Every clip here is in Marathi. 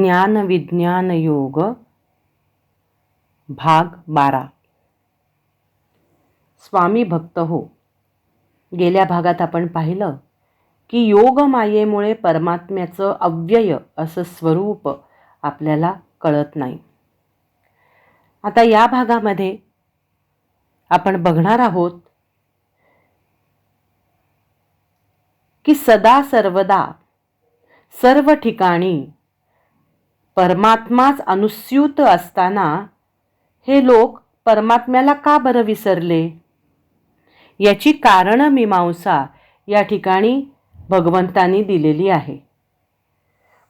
ज्ञान विज्ञान योग भाग बारा. स्वामी भक्त हो. गेल्या भागात आपण पाहिलं की योग मायेमुळे परमात्म्याचं अव्यय असं स्वरूप आपल्याला कळत नाही. आता या भागामध्ये आपण बघणार आहोत की सदा सर्वदा सर्व ठिकाणी परमात्माच अनुस्यूत असताना हे लोक परमात्म्याला का बरं विसरले? याची कारण मीमांसा या ठिकाणी भगवंतांनी दिलेली आहे.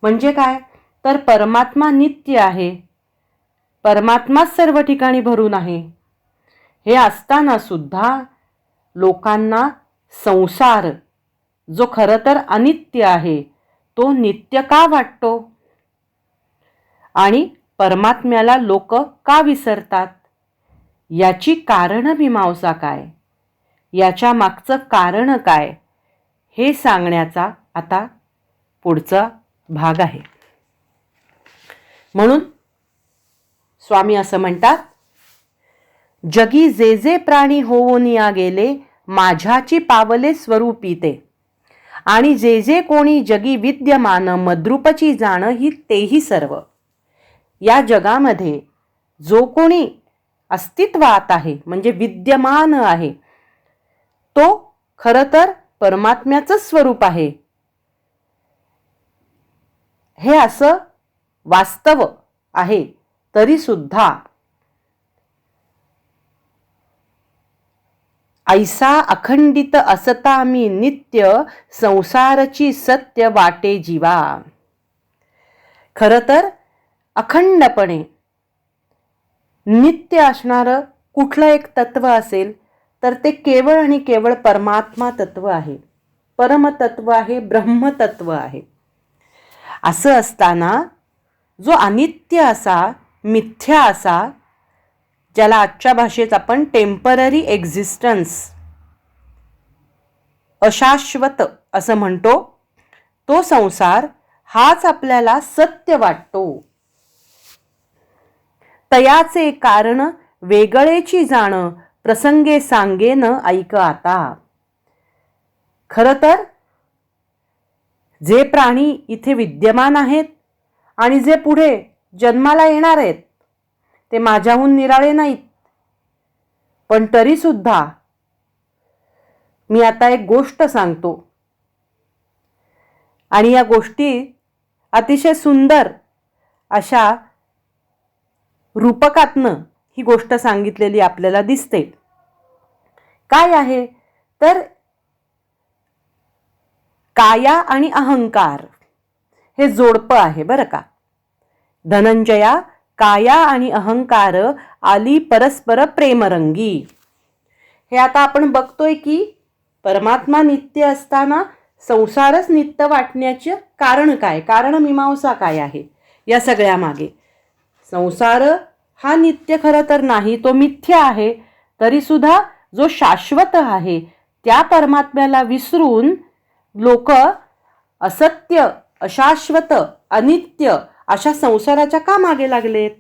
म्हणजे काय? तर परमात्मा नित्य आहे. परमात्माच सर्व ठिकाणी भरून आहे. हे असताना सुद्धा लोकांना संसार जो खरं तर अनित्य आहे तो नित्य का वाटतो? आणि परमात्म्याला लोक का विसरतात? याची कारणं मीमांसा काय? याच्या मागचं कारण काय? हे सांगण्याचा आता पुढचा भाग आहे. म्हणून स्वामी असं म्हणतात जगी जे जे प्राणी होऊन या गेले माझ्याची पावले स्वरूपी ते आणि जे जे कोणी जगी विद्यमान मद्रुपची जाणं ही तेही सर्व. या जगामध्ये जो कोणी अस्तित्वात आहे म्हणजे विद्यमान आहे तो खरं तर परमात्म्याचं स्वरूप आहे. हे असं वास्तव आहे तरी सुद्धा ऐसा अखंडित असता मी नित्य संसारची सत्य वाटे जीवा. खरं तर अखंडपणे. नित्य असणारं कुठलं एक तत्व असेल तर ते केवळ आणि केवळ परमात्मा तत्व आहे. परमतत्व आहे ब्रह्मतत्व आहे. असं असताना जो अनित्य असा मिथ्या असा ज्याला आजच्या भाषेत आपण टेंपररी एक्झिस्टन्स अशाश्वत असं म्हणतो तो संसार हाच आपल्याला सत्य वाटतो. तयाचे कारण वेगळेची जाण प्रसंगे सांगेन ऐक आता. खरं तर जे प्राणी इथे विद्यमान आहेत आणि जे पुढे जन्माला येणार आहेत ते माझ्याहून निराळे नाहीत. पण तरीसुद्धा मी आता एक गोष्ट सांगतो. आणि या गोष्टी अतिशय सुंदर अशा रूपकातनं ही गोष्ट सांगितलेली आपल्याला दिसते. काय आहे? तर काया आणि अहंकार हे जोडपं आहे बरं का. धनंजया काया आणि अहंकार आली परस्पर प्रेमरंगी. हे आता आपण बघतोय की परमात्मा नित्य असताना संसारच नित्य वाटण्याचे कारण काय? कारण मीमांसा काय आहे? या सगळ्या मागे संसार हा नित्य खरं तर नाही तो मिथ्य आहे. तरीसुद्धा जो शाश्वत आहे त्या परमात्म्याला विसरून लोक असत्य अशाश्वत अनित्य अशा संसाराच्या का मागे लागलेत?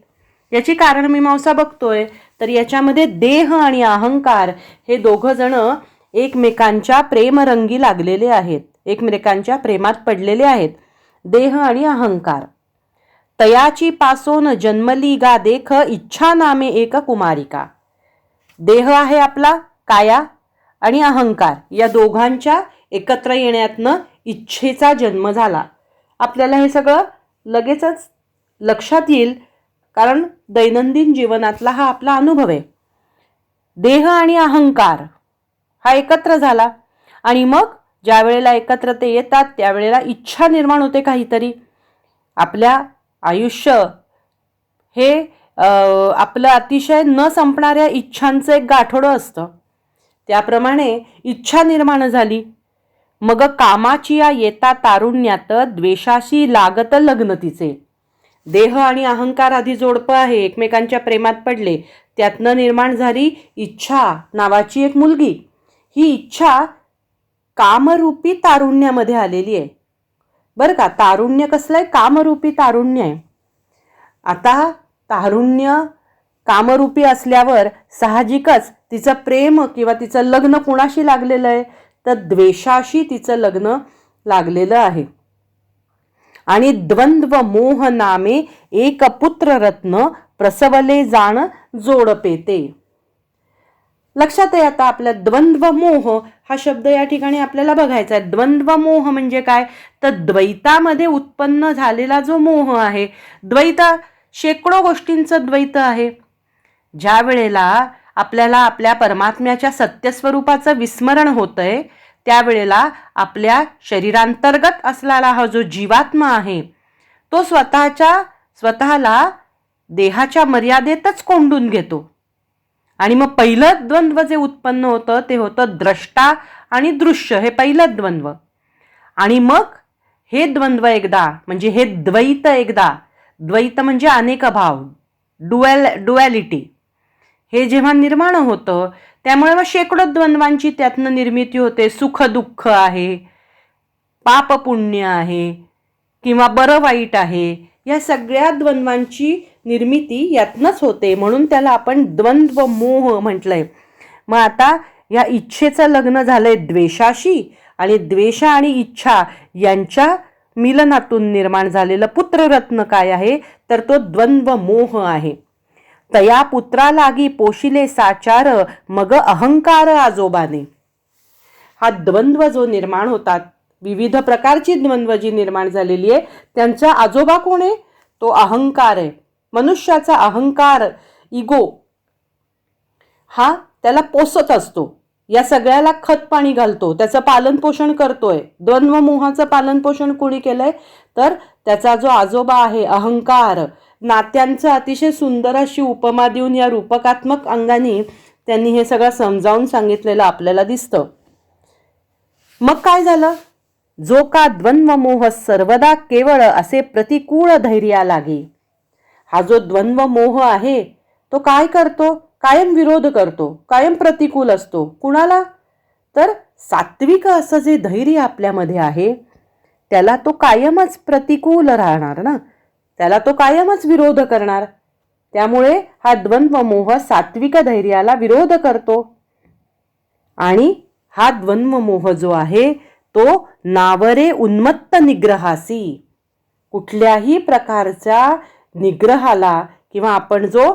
याची कारण मीमांसा बघतोय. तर याच्यामध्ये देह आणि अहंकार हे दोघं जण एकमेकांच्या प्रेमरंगी लागलेले आहेत. एकमेकांच्या प्रेमात पडलेले आहेत. देह आणि अहंकार. तयाची पासोन जन्मली गा देख इच्छा नामे एक कुमारिका. देह आहे आपला काया आणि अहंकार या दोघांच्या एकत्र येण्यातनं इच्छेचा जन्म झाला. आपल्याला हे सगळं लगेचच लक्षात येईल कारण दैनंदिन जीवनातला हा आपला अनुभव आहे. देह आणि अहंकार हा एकत्र झाला आणि मग ज्या वेळेला एकत्र ते येतात त्यावेळेला इच्छा निर्माण होते काहीतरी. आपल्या आयुष्य हे आपलं अतिशय न संपणाऱ्या इच्छांचं एक गाठोडं असतं. त्याप्रमाणे इच्छा निर्माण झाली. मग कामाची या येता तारुण्यात द्वेषाशी लागत लग्न तिचे. देह आणि अहंकार आधी जोडपं आहे एकमेकांच्या प्रेमात पडले. त्यातनं निर्माण झाली इच्छा नावाची एक मुलगी. ही इच्छा कामरूपी तारुण्यामध्ये आलेली आहे. बरं का तारुण्य कसलं आहे? कामरूपी तारुण्य आहे. आता तारुण्य कामरूपी असल्यावर साहजिकच तिचं प्रेम किंवा तिचं लग्न कुणाशी लागलेलं आहे? तर द्वेषाशी तिचं लग्न लागलेलं आहे. आणि द्वंद्व मोह नामे एक पुत्र रत्न प्रसवले जाण जोड पेते लक्षात आहे आता आपल्या द्वंद्व मोह हा शब्द या ठिकाणी आपल्याला बघायचा आहे. द्वंद्व मोह म्हणजे काय? तर द्वैतामध्ये उत्पन्न झालेला जो मोह आहे द्वैत शेकडो गोष्टींचं द्वैत आहे. ज्या वेळेला आपल्याला आपल्या परमात्म्याच्या सत्यस्वरूपाचं विस्मरण होतंय त्यावेळेला आपल्या शरीरांतर्गत असलेला हा जो जीवात्मा आहे तो स्वतःच्या स्वतःला देहाच्या मर्यादेतच कोंडून घेतो. आणि मग पहिलं द्वंद्व जे उत्पन्न होतं ते होतं द्रष्टा आणि दृश्य हे पहिलं द्वंद्व. आणि मग हे द्वंद्व एकदा म्हणजे हे द्वैत एकदा द्वैत म्हणजे अनेक भाव डुएल डुॲलिटी हे जेव्हा निर्माण होतं त्यामुळे मग शेकडो द्वंद्वांची त्यातनं निर्मिती होते. सुख दुःख आहे पाप पुण्य आहे किंवा बरं वाईट आहे या सगळ्या द्वंद्वांची निर्मिती यातनंच होते म्हणून त्याला आपण द्वंद्व मोह म्हटलंय. मग आता या इच्छेचं लग्न झालंय द्वेषाशी आणि द्वेष आणि इच्छा यांच्या मिलनातून निर्माण झालेलं पुत्ररत्न काय आहे? तर तो द्वंद्व मोह आहे. तया पुत्रालागी पोशिले साचार मग अहंकार आजोबाने. हा द्वंद्व जो निर्माण होतात विविध प्रकारची द्वंद्व जी निर्माण झालेली आहे. त्यांचा आजोबा कोण आहे? तो अहंकार आहे. मनुष्याचा अहंकार इगो हा त्याला पोसत असतो. या सगळ्याला खत पाणी घालतो. त्याचं पालनपोषण करतोय. द्वंद्व मोहाचं पालनपोषण कोणी केलंय? तर त्याचा जो आजोबा आहे अहंकार नात्यांचं अतिशय सुंदर अशी उपमा देऊन या रूपकात्मक अंगाने त्यांनी हे सगळं समजावून सांगितलेलं आपल्याला दिसतं. मग काय झालं? जो का द्वंद्वमोह सर्वदा केवळ असे प्रतिकूळ धैर्या लागे. हा जो द्वंद्वमोह आहे तो काय करतो? कायम विरोध करतो कायम प्रतिकूल असतो. कुणाला? तर सात्विक असं जे धैर्य आपल्यामध्ये आहे त्याला तो कायमच प्रतिकूल राहणार ना? त्याला तो कायमच विरोध करणार. त्यामुळे हा द्वंद्वमोह सात्विक धैर्याला विरोध करतो. आणि हा द्वंद्वमोह जो आहे तो नावरे उन्मत्त निग्रहासी. कुठल्याही प्रकारच्या निग्रहाला किंवा आपण जो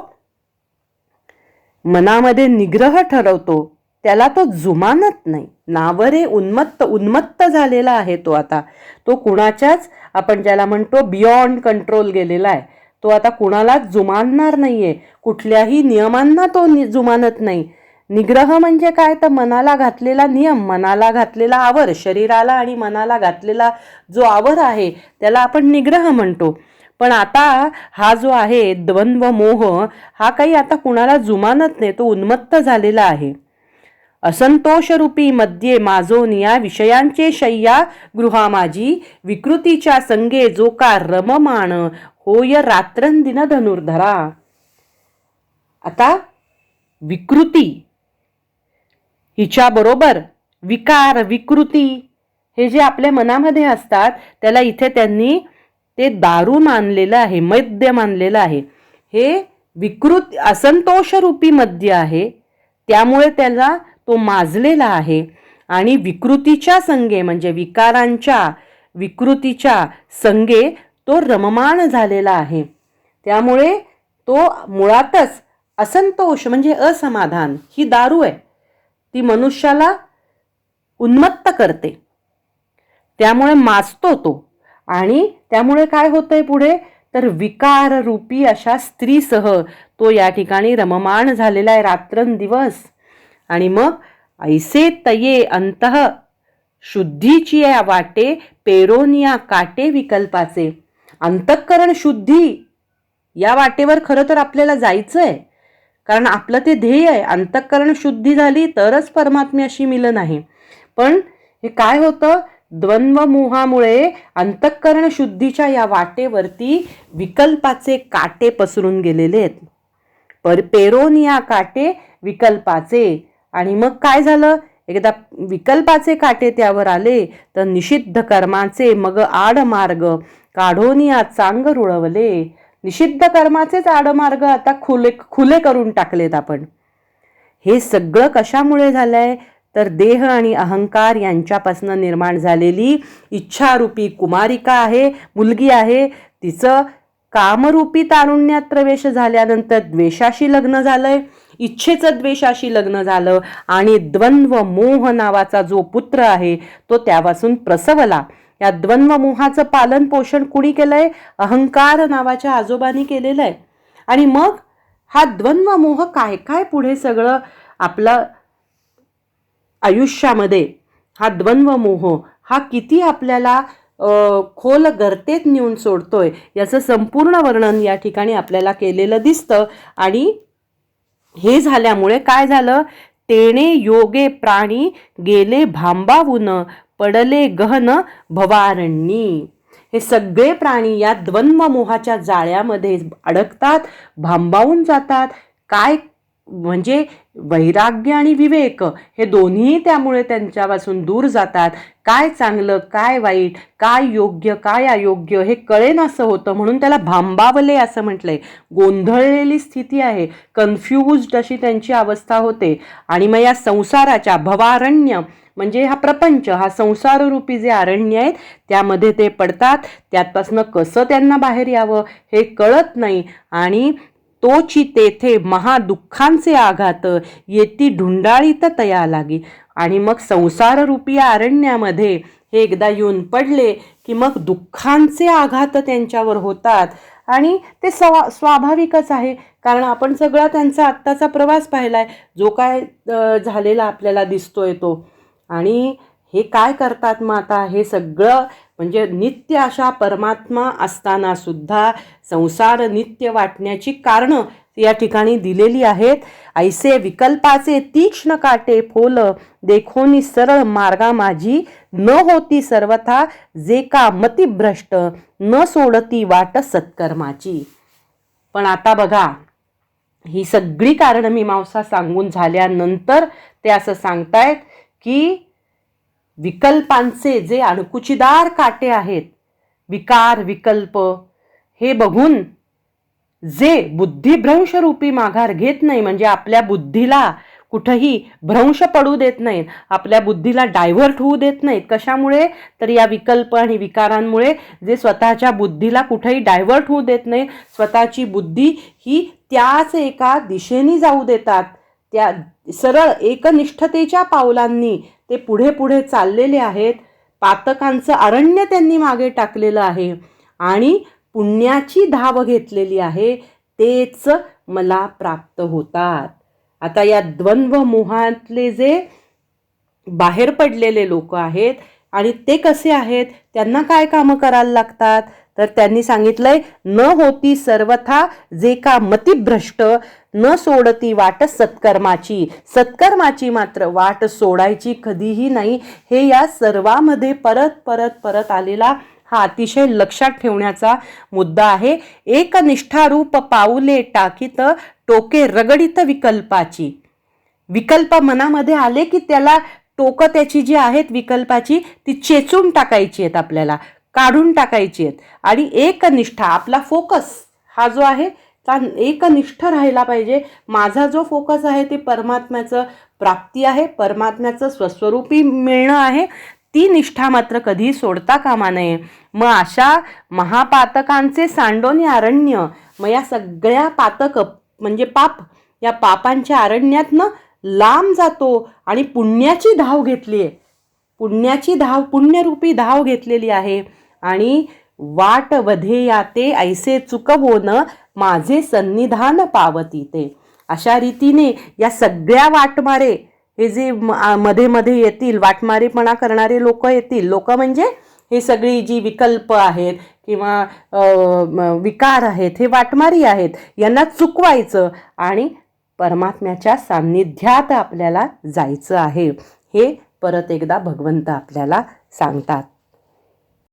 मनामध्ये निग्रह ठरवतो त्याला तो जुमानत नाही. नावरे उन्मत्त उन्मत्त झालेला आहे तो आता. तो कुणाच्याच आपण ज्याला म्हणतो बियॉन्ड कंट्रोल गेलेला आहे. तो आता कुणालाच जुमानणार नाहीये. कुठल्याही नियमांना तो नि जुमानत नाही. निग्रह म्हणजे काय? तर मनाला घातलेला नियम मनाला घातलेला आवर शरीराला आणि मनाला घातलेला जो आवर आहे त्याला आपण निग्रह म्हणतो. पण आता हा जो आहे द्वंद्व मोह हा काही आता कुणाला जुमानत नाही तो उन्मत्त झालेला आहे. असंतोषरूपी मध्ये माजोनिया विषयांचे शय्या गृहा माझी विकृतीच्या संगे जो का रममाण होय रात्रंदिन धनुर्धरा. आता विकृती हिच्याबरोबर विकार विकृती हे जे आपल्या मनामध्ये असतात त्याला इथे त्यांनी ते दारू मानलेलं आहे मद्य मानलेलं आहे. हे विकृत असंतोषरूपी मद्य आहे त्यामुळे त्याला तो माजलेला आहे आणि विकृतीच्या संगे म्हणजे विकारांच्या विकृतीच्या संगे तो रममाण झालेला आहे. त्यामुळे तो मुळातच असंतोष म्हणजे असमाधान ही दारू आहे. ती मनुष्याला उन्मत्त करते. त्यामुळे माजतो तो. आणि त्यामुळे काय होतंय पुढे? तर विकार रूपी अशा स्त्रीसह तो या ठिकाणी रममाण झालेला आहे रात्रंदिवस. आणि मग ऐसे तये अंतः शुद्धीची या वाटे पेरोनिया काटे विकल्पाचे. अंतःकरण शुद्धी या वाटेवर खरं तर आपल्याला जायचं आहे कारण आपलं ते ध्येय आहे. अंतःकरण शुद्धी झाली तरच परमात्म्याशी मिलन आहे. पण हे काय होतं? द्वंद्वमोहामुळे अंतःकरण शुद्धीच्या या वाटेवरती विकल्पाचे काटे पसरून गेलेले आहेत. पर पेरोनिया काटे विकल्पाचे. आणि मग काय झालं? एकदा विकल्पाचे काटे त्यावर आले तर निषिद्ध कर्माचे मग आडमार्ग काढोनिया चांग रुळवले निषिद्ध कर्माचेच आडमार्ग आता खुले खुले करून टाकलेत आपण. हे सगळं कशामुळे झालंय? तर देह आणि अहंकार यांच्यापासून निर्माण झालेली इच्छारूपी कुमारिका आहे मुलगी आहे. तिचं कामरूपी तारुण्यात प्रवेश झाल्यानंतर द्वेषाशी लग्न झालंय. इच्छेचं द्वेषाशी लग्न झालं आणि द्वंद्व मोह नावाचा जो पुत्र आहे तो त्यापासून प्रसवला. या द्वंद्व मोहाचं पालन पोषण कुणी केलंय? अहंकार नावाच्या आजोबांनी केलेलं आहे आणि मग हा द्वंद्व मोह काय काय पुढे सगळं आपलं आयुष्यामध्ये हा द्वंद्व मोह हा किती आपल्याला खोल गर्तेत नेऊन सोडतोय याचं संपूर्ण वर्णन या ठिकाणी आपल्याला केलेलं दिसतं. आणि हे झाल्यामुळे काय झालं? तेणे योगे प्राणी गेले भांबावून. पडले गहन भवारण्यी. हे सगळे प्राणी या द्वंद्व मोहाच्या जाळ्यामध्ये अडकतात भांबावून जातात. काय म्हणजे वैराग्य आणि विवेक हे दोन्ही त्यामुळे त्यांच्यापासून दूर जातात. काय चांगलं काय वाईट काय योग्य काय अयोग्य हे कळेन असं होतं म्हणून त्याला भांबावले असं म्हटलंय. गोंधळलेली स्थिती आहे कन्फ्युज्ड अशी त्यांची अवस्था होते. आणि मग या संसाराच्या भवारण्य म्हणजे हा प्रपंच हा संसाररूपी जे अरण्य आहेत त्यामध्ये ते पडतात. त्यातपासनं कसं त्यांना बाहेर यावं हे कळत नाही आणि तोची तेथे महादुःखांचे आघात येती ढुंडाळीत तया लागी. आणि मग संसाररूपी या अरण्यामध्ये हे एकदा येऊन पडले की मग दुःखांचे आघात त्यांच्यावर होतात. आणि ते स्वा स्वाभाविकच आहे. कारण आपण सगळा त्यांचा आत्ताचा प्रवास पाहिला आहे जो काय झालेला आपल्याला दिसतोय तो. आणि हे काय करतात मग आता? हे सगळं म्हणजे नित्य अशा परमात्मा असताना सुद्धा संसार नित्य वाटण्याची कारणं या ठिकाणी दिलेली आहेत. ऐसे विकल्पाचे तीक्ष्ण काटे फोल देखोनी सरळ मार्गा माझी न होती सर्वथा जे का मतिभ्रष्ट न सोडती वाट सत्कर्माची. पण आता बघा ही सगळी कारणं मीमांसा सांगून झाल्यानंतर ते असं सांगतायत की विकल्पांचे जे अणकुचीदार काटे आहेत विकार विकल्प हे बघून जे बुद्धिभ्रंशरूपी माघार घेत नाही म्हणजे आपल्या बुद्धीला कुठंही भ्रंश पडू देत नाहीत आपल्या बुद्धीला डायव्हर्ट होऊ देत नाहीत कशामुळे? तर या विकल्प आणि विकारांमुळे जे स्वतःच्या बुद्धीला कुठेही डायव्हर्ट होऊ देत नाही स्वतःची बुद्धी ही त्याच एका दिशेने जाऊ देतात त्या सरळ एकनिष्ठतेच्या पावलांनी ते पुढे पुढे चाललेले आहेत. पातकांचं अरण्य त्यांनी मागे टाकलेलं आहे आणि पुण्याची धाव घेतलेली आहे. तेच मला प्राप्त होतात. आता या द्वंद्व मोहातले जे बाहेर पडलेले लोक आहेत आणि ते कसे आहेत? त्यांना काय कामं करायला लागतात? तर त्यांनी सांगितलंय न होती सर्वथा जे का मतिभ्रष्ट न सोडती वाट सत्कर्माची. सत्कर्माची मात्र वाट सोडायची कधीही नाही. हे या सर्वामध्ये परत परत परत आलेला हा अतिशय लक्षात ठेवण्याचा मुद्दा आहे. एक निष्ठारूप पाऊले टाकीत टोके रगडित विकल्पाची. विकल्प मनामध्ये आले की त्याला टोकं त्याची जी आहेत विकल्पाची ती चेचून टाकायची आहेत आपल्याला. काढून टाकायची आहेत. आणि एकनिष्ठा आपला फोकस हा जो आहे त्या एकनिष्ठ राहिला पाहिजे. माझा जो फोकस आहे ते परमात्म्याचं प्राप्ती आहे परमात्म्याचं स्वस्वरूपी मिळणं आहे. ती निष्ठा मात्र कधी सोडता कामा नये. मग अशा महापातकांचे सांडोनी अरण्य मग या सगळ्या पातक म्हणजे पाप या पापांच्या अरण्यातनं लांब जातो आणि पुण्याची धाव घेतली आहे पुण्याची धाव पुण्यरूपी धाव घेतलेली आहे. आणि वाट वधे या ते ऐसे चुकवोन माझे सन्निधान पावती ते अशा रीतीने या सगळ्या वाटमारे हे जे म- मध्ये मध्ये येतील वाटमारेपणा करणारे लोक येतील लोक म्हणजे हे सगळी जी विकल्प आहेत किंवा विकार आहेत हे वाटमारी आहेत यांना चुकवायचं आणि परमात्म्याच्या सान्निध्यात आपल्याला जायचं आहे. हे परत एकदा भगवंत आपल्याला सांगतात.